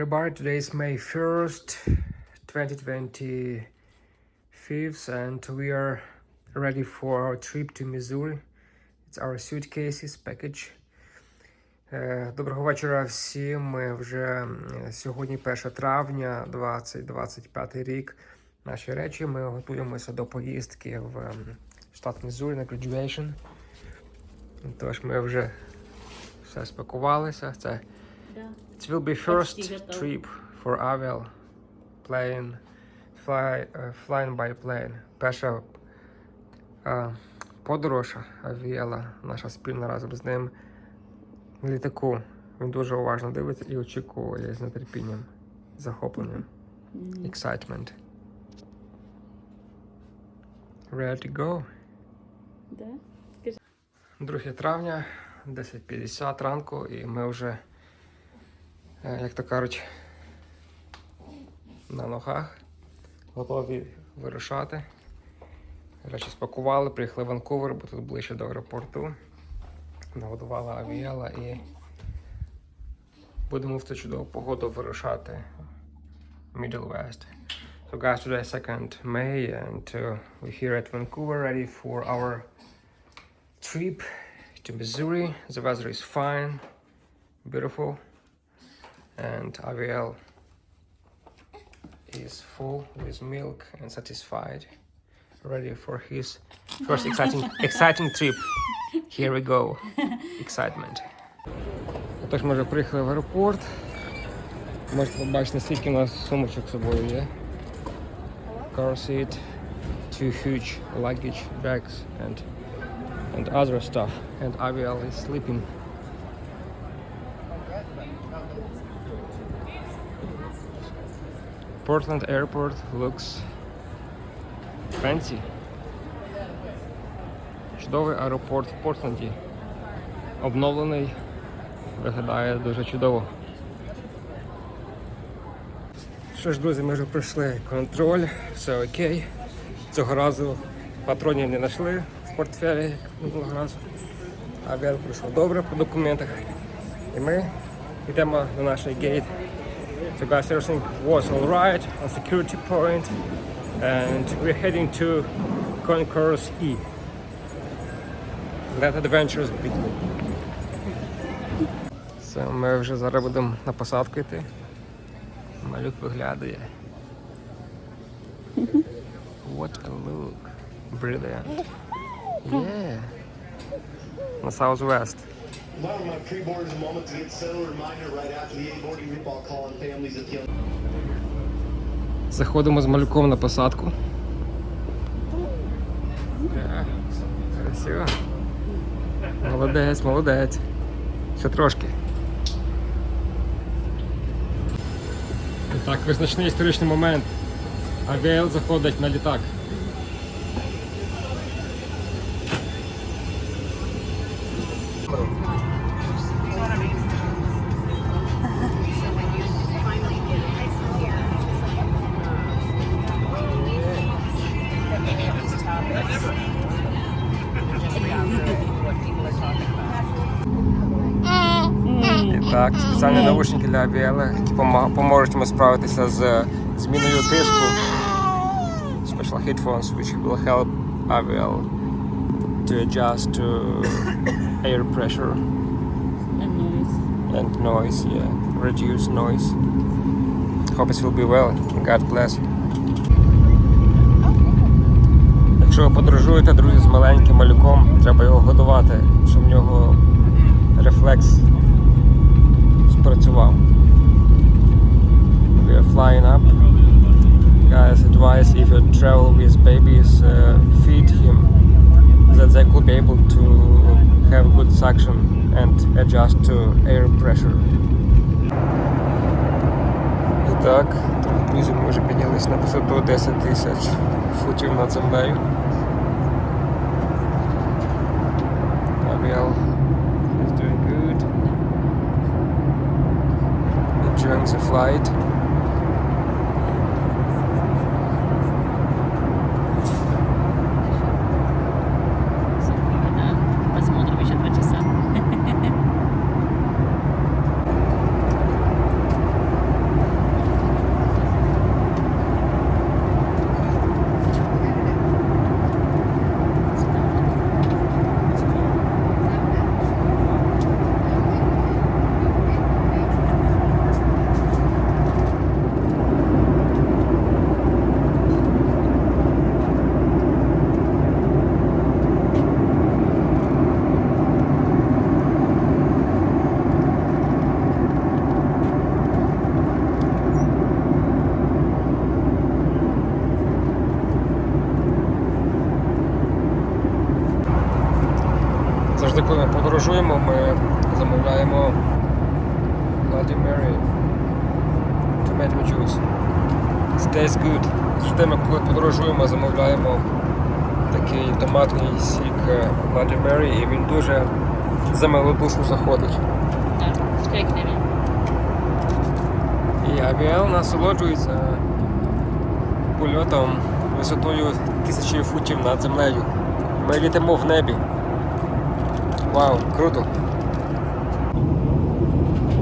everybody, today is May 1st, 2025 and we are ready for our trip to Missouri. It's our suitcases package. Е, Доброго вечора всім. Ми вже сьогодні 1 травня 2025 рік. Наші речі. Ми готуємося до поїздки в штат Міссурі на graduation. Тож ми вже все спакувалися. Це Да. It will be first trip for Avel plane, fly, uh, flying by plane. Перша uh, подорож Авіела, наша спільна разом з ним літаку. Він дуже уважно дивиться і очікує з нетерпінням, захопленням. Excitement. Ready to go. Да? 2 травня, 10.50 ранку, і ми вже, як то кажуть, на ногах, готові вирушати. Речі спакували, приїхали в Ванкувер, бо тут ближче до аеропорту. Нагодувала авіала і будемо в цю чудову погоду вирушати Middle West. So guys, today is 2nd May and uh, we're here at Vancouver ready for our trip to Missouri. The weather is fine, beautiful, and Aviel is full with milk and satisfied, ready for his first exciting exciting trip. Here we go. Excitement. Тож ми вже приїхали в аеропорт. Можете побачити, скільки у нас сумочок з собою є. Car seat, two huge luggage bags and and other stuff. And Aviel is sleeping. Portland airport looks fancy. Чудовий аеропорт в Портленді. Обновлений. Виглядає дуже чудово. Що ж, друзі, ми вже пройшли контроль, все окей. Цього разу патронів не знайшли в портфелі, як минулого разу. Авіал пройшов добре по документах. І ми йдемо до нашої гейт. So guys, everything was alright on security point and we're heading to Concourse E. Let adventures begin. Це ми вже зараз будемо на посадку йти. Малюк виглядає. What a look. Brilliant. Yeah. На Southwest. Well, my pre-board is a moment to get settled. Reminder right after the A-boarding group, I'll call on families of young Заходимо з малюком на посадку. Красиво. Молодець, молодець. Ще трошки. Так, визначний історичний момент. АВЛ заходить на літак. Спеціальні наушники для Авіели, які поможуть йому справитися з зміною тиску. Special headphones which will help Aviel to adjust to air pressure And noise. and noise, yeah. Reduce noise. Hope it will be well. God bless. Якщо ви подорожуєте, друзі, з маленьким малюком, треба його годувати, щоб в нього рефлекс спрацював. We are flying up. Guys, advice if you travel with babies, uh, feed him that they could be able to have good suction and adjust to air pressure. І так, друзі, ми вже піднялись на висоту 10 тисяч футів над землею. Gabriel flight. Подорожуємо, ми замовляємо Bloody Mary Tomato Juice. It tastes good. Завжди ми, коли подорожуємо, замовляємо такий томатний сік е, Bloody Mary і він дуже за милу душу заходить. Niet. І Авіел насолоджується польотом висотою тисячі футів над землею. Ми літимо в небі. Вау, круто!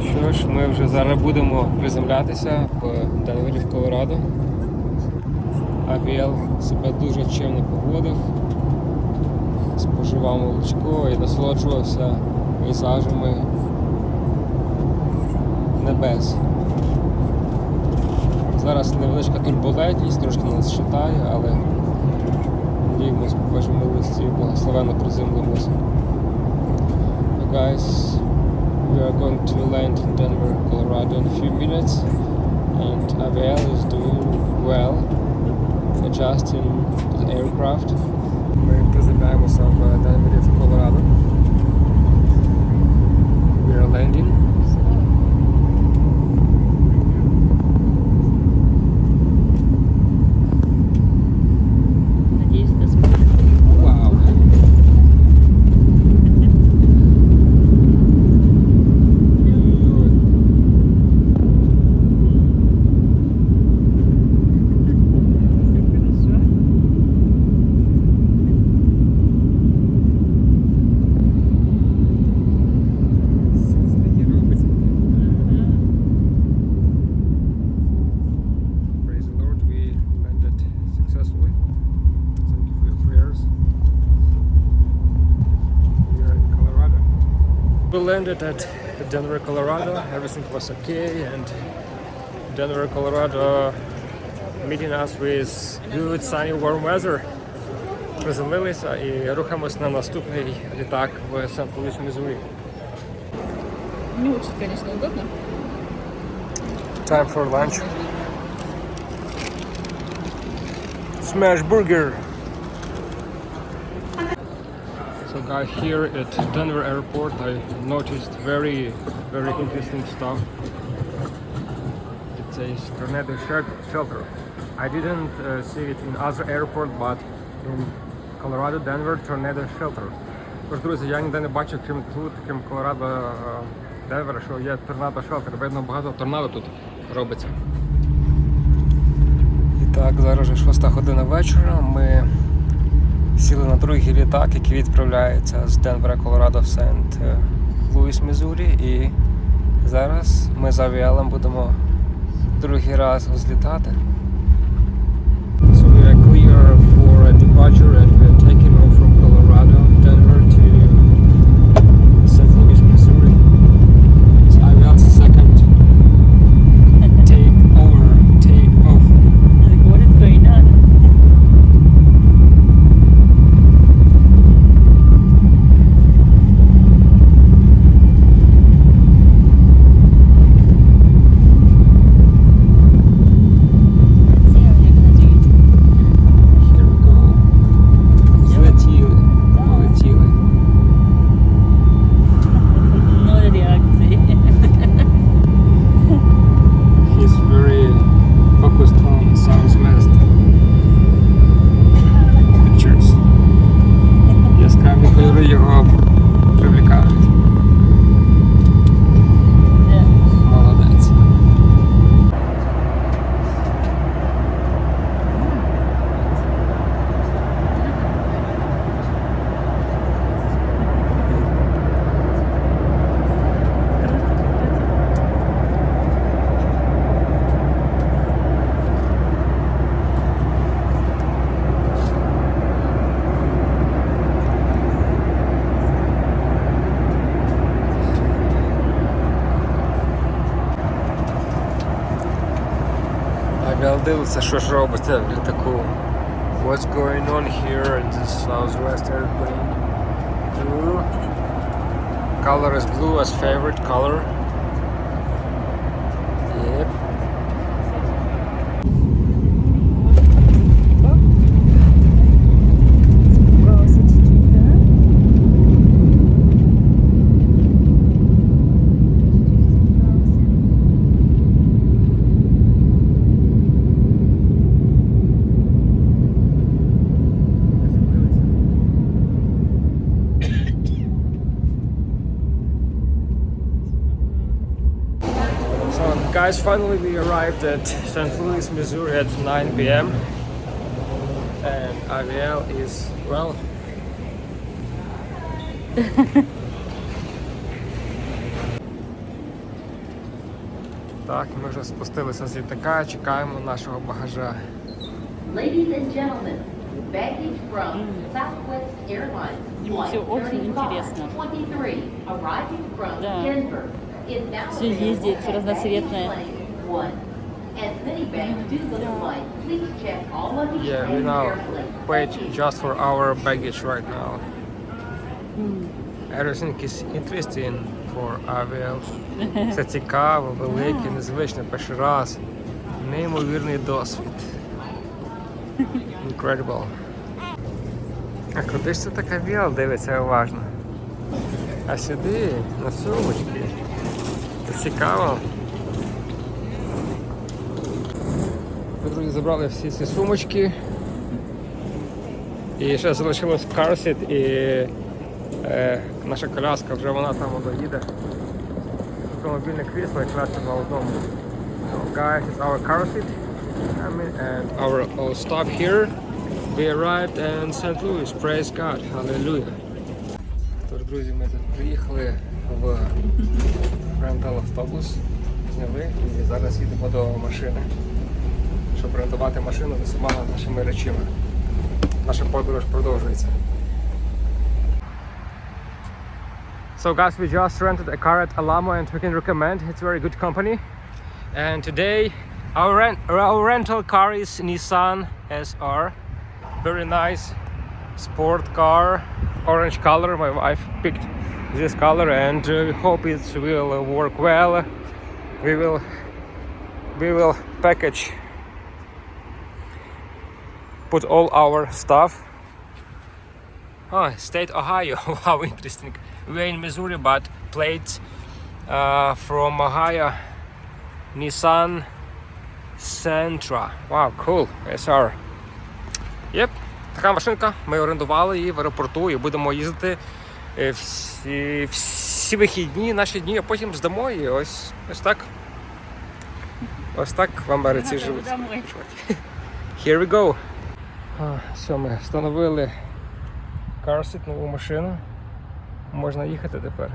Що ж, ми вже зараз будемо приземлятися в Денвері в Колорадо. Авіел себе дуже чимно поводив, споживав молочко і насолоджувався пейзажами небес. Зараз невеличка турбулентність, трошки нас шатає, але надіємось, по Божій милості благословенно приземлимося. So guys, we are going to land in Denver, Colorado in a few minutes and Aviel is doing well adjusting to the aircraft. Ми приземляємося в Денвері в Колорадо. We are landing. landed at Denver, Colorado. Everything was okay, and Denver, Colorado, meeting us with good sunny warm weather. Приземлилися і рухаємось на наступний літак в Сент-Луіс, Мізурі. Не очень, конечно, удобно. Time for lunch. Smash burger. Guys, here at Denver airport I noticed very, very interesting stuff. It says tornado shelter. I didn't uh, see it in other airport, but in Colorado, Denver tornado shelter. Тож, друзі, я ніде не бачив, крім тут, крім Колорадо, е, Денвера, що є торнадо шелтер. Видно, багато торнадо тут робиться. І так, зараз вже 6 година вечора. Ми другий літак, який відправляється з Денвера, Колорадо в Сент Луїс, Мізурі. І зараз ми з авіалом будемо другий раз злітати. So we are clear for departure дивиться, що ж робиться в літаку. What's going on here in this Southwest airplane? Blue. Color is blue as favorite color. Yep. guys, finally we arrived at St. Louis, Missouri at 9 p.m. And Aviel is, well, так, ми вже спустилися з літака, чекаємо нашого багажа. Ladies and gentlemen, baggage from Southwest Airlines Ему Flight всё очень интересно. 3523, arriving from Да. Denver, is now Всё ездит, всё разноцветное. Baggage One. As many bags do go to flight, please check all luggage Yeah, we claims now carefully. wait Thank you. just for our baggage right now. Everything is interesting for Aviel. Це цікаво, велике, незвичне, перший раз. Неймовірний досвід. Incredible. А куди ж це така віл дивиться уважно? А сюди, на сумочки. Цікаво. Ми, друзі, забрали всі ці сумочки. І ще залишилось карсіт і е, наша коляска, вже вона там доїде. Автомобільне крісло якраз на одному. So guys, it's our car seat. I mean, and our, our stop here. We arrived in St. Louis. Praise God. Hallelujah. Тож, друзі, ми тут приїхали в рентал автобус, зняли і зараз їдемо до машини, щоб рентувати машину з усіма нашими речами. Наша подорож продовжується. So guys, we just rented a car at Alamo and we can recommend. It's very good company. And today our, rent, our rental car is Nissan SR. Very nice sport car, orange color. My wife picked this color and uh, we hope it will work well. We will we will package put all our stuff Oh, state Ohio. Wow, interesting. We're in Missouri, but plates uh, from Ohio. Nissan Sentra. Wow, cool. SR. Єп, така машинка. Ми орендували її в аеропорту і будемо їздити е, Всі, всі вихідні, наші дні, а потім здамо і Ось, ось так. Ось так в Америці живуть. Here we go. А, все, ми встановили карсит, нову машину. Можна їхати тепер.